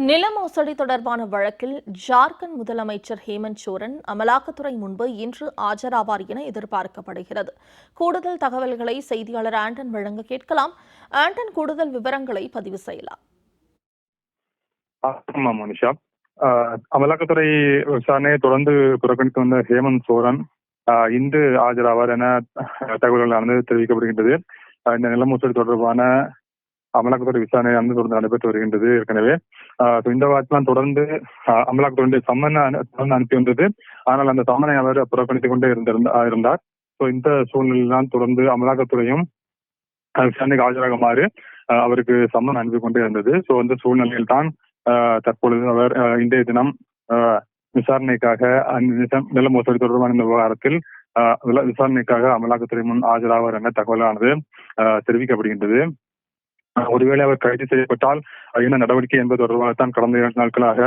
நில மோசடி தொடர்பான வழக்கில் ஜார்க்கண்ட் முதலமைச்சர் ஹேமந்த் சோரன் அமலாக்கத்துறை முன்பு இன்று ஆஜராவார் என எதிர்பார்க்கப்படுகிறது. கூடுதல் தகவல்களை செய்தியாளர் ஆண்டன் வழங்க கேட்கலாம். ஆண்டன் கூடுதல் விவரங்களை பதிவு செய்யலாம். ஆமா மனிஷா. ஆஹ் அமலாக்கத்துறை விசாரணையை தொடர்ந்து புறக்கணித்து வந்த ஹேமந்த் சோரன் ஆஹ் இன்று ஆஜராவார் என தகவல்களானது தெரிவிக்கப்படுகின்றது. இந்த நில மோசடி தொடர்பான அமலாக்கத்துறை விசாரணையானது தொடர்ந்து நடைபெற்று வருகின்றது ஏற்கனவே. ஆஹ் இந்த வாரத்திலாம் தொடர்ந்து அமலாக்கத்துறையுடைய சம்மனை சம்மன் தொடர்ந்து அனுப்பி வந்தது ஆனால் அந்த சம்மனை அவர் புறக்கணித்துக் கொண்டே இருந்தார். ஸோ இந்த சூழ்நிலையில்தான் தொடர்ந்து அமலாக்கத்துறையும் விசாரணைக்கு ஆஜராகுமாறு அவருக்கு சம்மன் அனுப்பி கொண்டே இருந்தது. ஸோ அந்த சூழ்நிலையில் தான் ஆஹ் தற்பொழுது அவர் இன்றைய தினம் ஆஹ் விசாரணைக்காக நில- மோசடி தொடர்பான இந்த விவகாரத்தில் ஆஹ் விசாரணைக்காக அமலாக்கத்துறை முன் ஆஜராவார் என தகவலானது ஆஹ் தெரிவிக்கப்படுகின்றது. ஒருவேளை அவர் கைது செய்யப்பட்டால் என்ன நடவடிக்கை என்பது தொடர்பாக தான் கடந்த இரண்டு நாட்களாக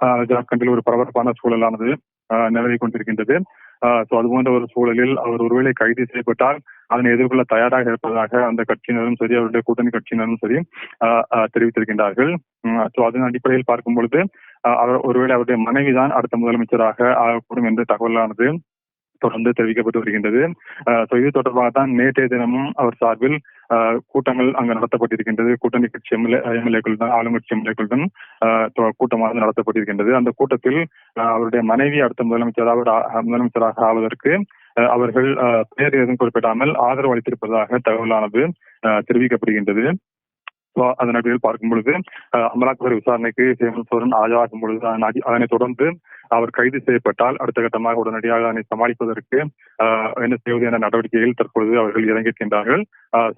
ஆஹ் ஜார்க்கண்டில் ஒரு பரபரப்பான சூழலானது ஆஹ் நிலவி கொண்டிருக்கின்றது. சோ அது போன்ற ஒரு சூழலில் அவர் ஒருவேளை கைது செய்யப்பட்டால் அதனை எதிர்கொள்ள தயாராக இருப்பதாக அந்த கட்சியினரும் சரி அவருடைய கூட்டணி கட்சியினரும் சரி ஆஹ் தெரிவித்திருக்கின்றார்கள். சோ அதன் அடிப்படையில் பார்க்கும் பொழுது ஆஹ் அவர் ஒருவேளை அவருடைய மனைவிதான் அடுத்த முதலமைச்சராக ஆகக்கூடும் என்ற தகவலானது தொடர்ந்து தெரிவிக்கப்பட்டு வருகின்றது. இது தொடர்பாக தான் நேற்றைய தினமும் அவர் சார்பில் ஆஹ் கூட்டங்கள் அங்கு நடத்தப்பட்டிருக்கின்றது. கூட்டணி கட்சி எம்எல்ஏக்களுடன் ஆளுங்கட்சி எம்எல்ஏக்களுடன் கூட்டமாக நடத்தப்பட்டிருக்கின்றது. அந்த கூட்டத்தில் அவருடைய மனைவி அடுத்த முதலமைச்சராக முதலமைச்சராக ஆவதற்கு அவர்கள் ஆஹ் பெயர் எதுவும் குறிப்பிடாமல் ஆதரவு அளித்திருப்பதாக தகவலானது ஆஹ் தெரிவிக்கப்படுகின்றது. அதன் அடிப்படையில் பார்க்கும் பொழுது அமலாக்கத்துறை விசாரணைக்கு ஹேமந்த் சோரன் ஆஜராகும் பொழுது அதனைத் தொடர்ந்து அவர் கைது செய்யப்பட்டால் அடுத்த கட்டமாக உடனடியாக அதனை சமாளிப்பதற்கு ஆஹ் என்ன செய்வது என்ற நடவடிக்கையில் தற்பொழுது அவர்கள் இறங்கியிருக்கின்றார்கள்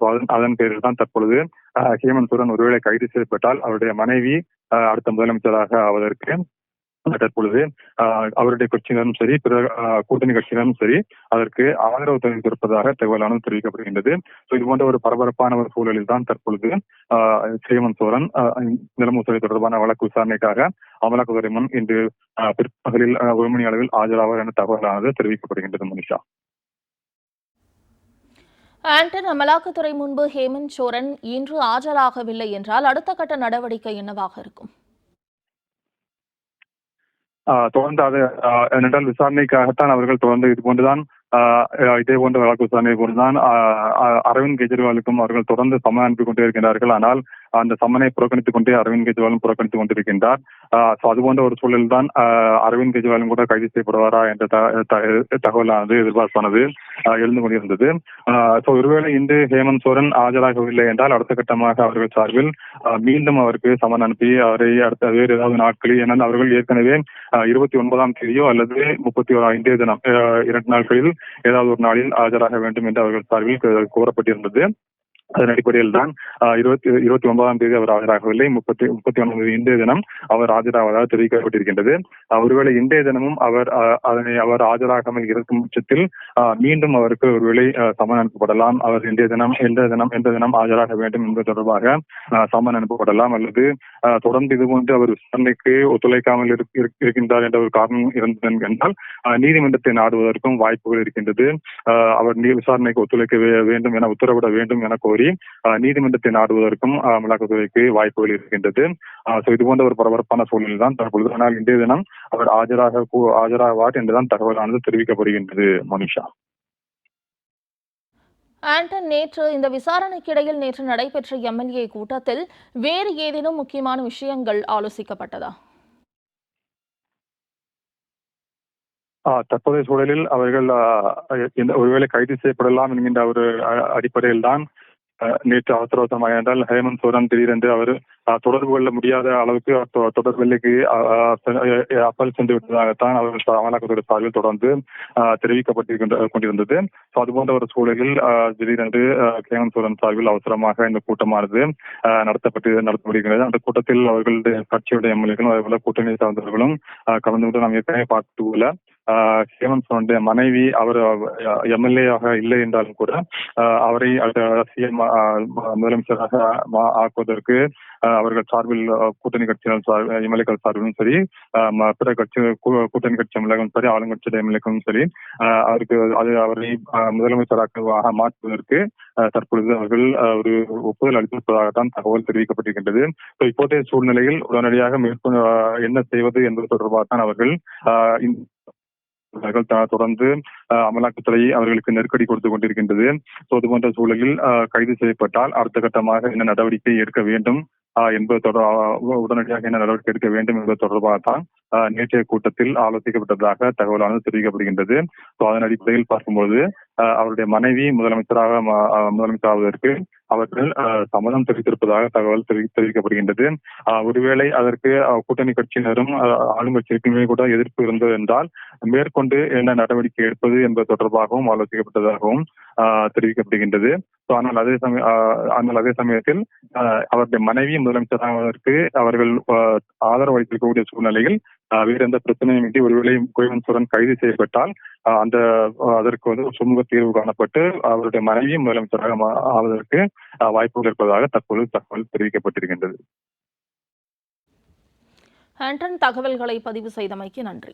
அதன் அதன் பேரில் தான் தற்பொழுது ஆஹ் ஹேமந்த் சோரன் ஒருவேளை கைது செய்யப்பட்டால் அவருடைய மனைவி ஆஹ் அடுத்த முதலமைச்சராக ஆவதற்கு தற்பொழுது ஆஹ் அவருடைய கட்சியினரும் சரி பிற கூட்டணி கட்சியினரும் சரி அதற்கு ஆதரவு தெரிவித்திருப்பதாக தகவலானது தெரிவிக்கப்படுகின்றது. ஸோ இது போன்ற ஒரு பரபரப்பான ஒரு சூழலில் தான் தற்பொழுது ஆஹ் சோரன் ஆஹ் தொடர்பான வழக்கு விசாரணைக்காக அமலாக்கத்துறை முன் இன்று பிற்பகலில் ஒரு மணி அளவில் ஆஜராவார் என தகவலானது தெரிவிக்கப்படுகின்றது மனிஷா. ஆண்டன் அமலாக்கத்துறை முன்பு ஹேமந்த் சோரன் இன்று ஆஜராகவில்லை என்றால் அடுத்த கட்ட நடவடிக்கை என்னவாக இருக்கும்? தொடர்ந்து அது ஆஹ் விசாரணைக்காகத்தான் அவர்கள் தொடர்ந்து இது போன்றுதான் ஆஹ் இதே போன்ற வழக்கு விசாரணை போன்றுதான் ஆஹ் அரவிந்த் கெஜ்ரிவாலுக்கும் அவர்கள் தொடர்ந்து சம்மன் அனுப்பி கொண்டே இருக்கின்றார்கள். ஆனால் அந்த சம்மனை புறக்கணித்துக் கொண்டே அரவிந்த் கெஜ்ரிவாலும் புறக்கணித்துக் கொண்டிருக்கின்றார். அது போன்ற ஒரு சூழலில் தான் ஆஹ் அரவிந்த் கெஜ்ரிவாலும் கூட கைது செய்யப்படுவாரா என்ற த- தகவலானது எதிர்பார்ப்பானது எழுந்து கொண்டிருந்தது. ஒருவேளை இன்று ஹேமந்த் சோரன் ஆஜராகவில்லை என்றால் அடுத்த கட்டமாக அவர்கள் சார்பில் மீண்டும் அவருக்கு சமன் அனுப்பி அவரை அடுத்த வேறு ஏதாவது நாட்களில் ஏன்னால் அவர்கள் ஏற்கனவே இருபத்தி ஒன்பதாம் தேதியோ அல்லது முப்பத்தி ஒரு ஐந்தே தினம் ஆஹ் இரண்டு நாட்களில் ஏதாவது ஒரு நாளில் ஆஜராக வேண்டும் என்று அவர்கள் சார்பில் கூறப்பட்டிருந்தது அதன் அடிப்படையில் தான் இருபத்தி இருபத்தி ஒன்பதாம் தேதி அவர் ஆஜராகவில்லை. முப்பத்தி முப்பத்தி ஒன்பது இன்றைய தினம் அவர் ஆஜராவதாக தெரிவிக்கப்பட்டிருக்கின்றது. ஒருவேளை இன்றைய தினமும் அவர் அதனை அவர் ஆஜராகாமல் இருக்கும் பட்சத்தில் மீண்டும் அவருக்கு ஒருவேளை சமன் அனுப்பப்படலாம். அவர் இன்றைய தினம் எந்த தினம் எந்த தினம் ஆஜராக வேண்டும் என்பது தொடர்பாக சமன் அனுப்பப்படலாம். அல்லது ஆஹ் தொடர்ந்து இது போன்று அவர் விசாரணைக்கு ஒத்துழைக்காமல் இருக்கின்றார் என்ற ஒரு காரணம் இருந்தது என்றால் நீதிமன்றத்தை நாடுவதற்கும் வாய்ப்புகள் இருக்கின்றது. ஆஹ் அவர் நீ- விசாரணைக்கு ஒத்துழைக்க வேண்டும் என உத்தரவிட வேண்டும் என கோரி ஆஹ் நீதிமன்றத்தை நாடுவதற்கும் அமலாக்கத்துறைக்கு வாய்ப்புகள் இருக்கின்றது. இது போன்ற ஒரு பரபரப்பான சூழ்நிலை தான் தற்பொழுது. ஆனால் இன்றைய தினம் அவர் ஆஜராக ஆஜராவார் என்றுதான் தகவலானது தெரிவிக்கப்படுகின்றது மனிஷா. ஆண்டன் நேற்று இந்த விசாரணைக்கிடையில் நேற்று நடைபெற்ற எம்எல்ஏ கூட்டத்தில் வேறு ஏதேனும் முக்கியமான விஷயங்கள் ஆலோசிக்கப்பட்டதா? தற்போதைய சூழலில் அவர்கள் ஒருவேளை கைது செய்யப்படலாம் என்கின்ற ஒரு அடிப்படையில் தான் நேற்று அவசர அவசரமாக என்றால் ஹேமந்த் சோரன் திடீரென்று அவர் தொடர்பு கொள்ள முடியாத அளவுக்கு தொடர்பிலைக்கு அப்பல் சென்று விட்டதாகத்தான் அவர்கள் சா- அமலாக்கத்துறை சார்பில் தொடர்ந்து ஆஹ் தெரிவிக்கப்பட்டிருக்கின்ற கொண்டிருந்தது. அதுபோன்ற ஒரு சூழலில் திடீரென்று ஹேமந்த் சோரன் சார்பில் அவசரமாக இந்த கூட்டமானது நடத்தப்பட்டு நடத்தப்படுகிறது. அந்த கூட்டத்தில் அவர்களுடைய கட்சியுடைய எம்எல்ஏக்களும் அதே போல கூட்டணி சார்ந்தவர்களும் கலந்து கொண்டு நாம் ஏற்கனவே பார்த்து போல ஹேமந்த் சோரனுடைய மனைவி அவர் எம்எல்ஏ ஆக இல்லை என்றாலும் கூட ஆஹ் அவரை சிஎம் முதலமைச்சராக ஆக்குவதற்கு ஆஹ் அவர்கள் சார்பில் கூட்டணி கட்சிகள் சார் எம்எல்ஏக்கள் சார்பிலும் சரி பிற கட்சி கூட்டணி கட்சி எம்எல்ஏக்களும் சரி ஆளுங்கட்சி எம்எல்ஏக்களும் சரி அவருக்கு அது அவரை முதலமைச்சராக மாற்றுவதற்கு தற்பொழுது அவர்கள் ஒரு ஒப்புதல் அளித்திருப்பதாகத்தான் தகவல் தெரிவிக்கப்பட்டிருக்கின்றது. இப்போதைய சூழ்நிலையில் உடனடியாக மேற்கொண்டு என்ன செய்வது என்பது தொடர்பாக தான் அவர்கள் ஆஹ் இந்த அவர்கள் த- தொடர்ந்து அமலாக்கத்துறை அவர்களுக்கு நெருக்கடி கொடுத்து கொண்டிருக்கின்றது. போன்ற சூழலில் கைது செய்யப்பட்டால் அடுத்த கட்டமாக என்ன நடவடிக்கை எடுக்க வேண்டும்? என்பது உடனடியாக என்ன நடவடிக்கை எடுக்க வேண்டும் என்பது தொடர்பாக தான் நேற்றைய கூட்டத்தில் ஆலோசிக்கப்பட்டதாக தகவலானது தெரிவிக்கப்படுகின்றது. அதன் அடிப்படையில் பார்க்கும்போது அவருடைய மனைவி முதலமைச்சராக முதலமைச்சராவதற்கு அவர்கள் ஆஹ் சம்மதம் தெரிவித்திருப்பதாக தகவல் தெரிவி- தெரிவிக்கப்படுகின்றது. ஒருவேளை அதற்கு கூட்டணி கட்சியினரும் ஆஹ் ஆளுங்கட்சியினருமே கூட எதிர்ப்பு இருந்தது என்றால் மேற்கொண்டு என்ன நடவடிக்கை எடுப்பது என்பது தொடர்பாகவும் ஆலோசிக்கப்பட்டதாகவும் ஆஹ் தெரிவிக்கப்படுகின்றது. சோ ஆனால் அதே சமய ஆனால் அதே சமயத்தில் அவருடைய மனைவி முதலமைச்சராவதற்கு அவர்கள் ஆதரவு அளித்திருக்கக்கூடிய சூழ்நிலையில் வேறு எந்த பிரச்சனையும் இன்றி ஒருவேளை கோயம்புத்தூரன் கைது செய்யப்பட்டால் அந்த அதற்கு வந்து ஒரு சுமூக தீர்வு காணப்பட்டு அவருடைய மனைவி முதலமைச்சராக ஆவதற்கு வாய்ப்புகள் இருப்பதாக தற்போது தகவல் தெரிவிக்கப்பட்டிருக்கின்றது. ஆண்டன் தகவல்களை பதிவு செய்தமைக்கு நன்றி.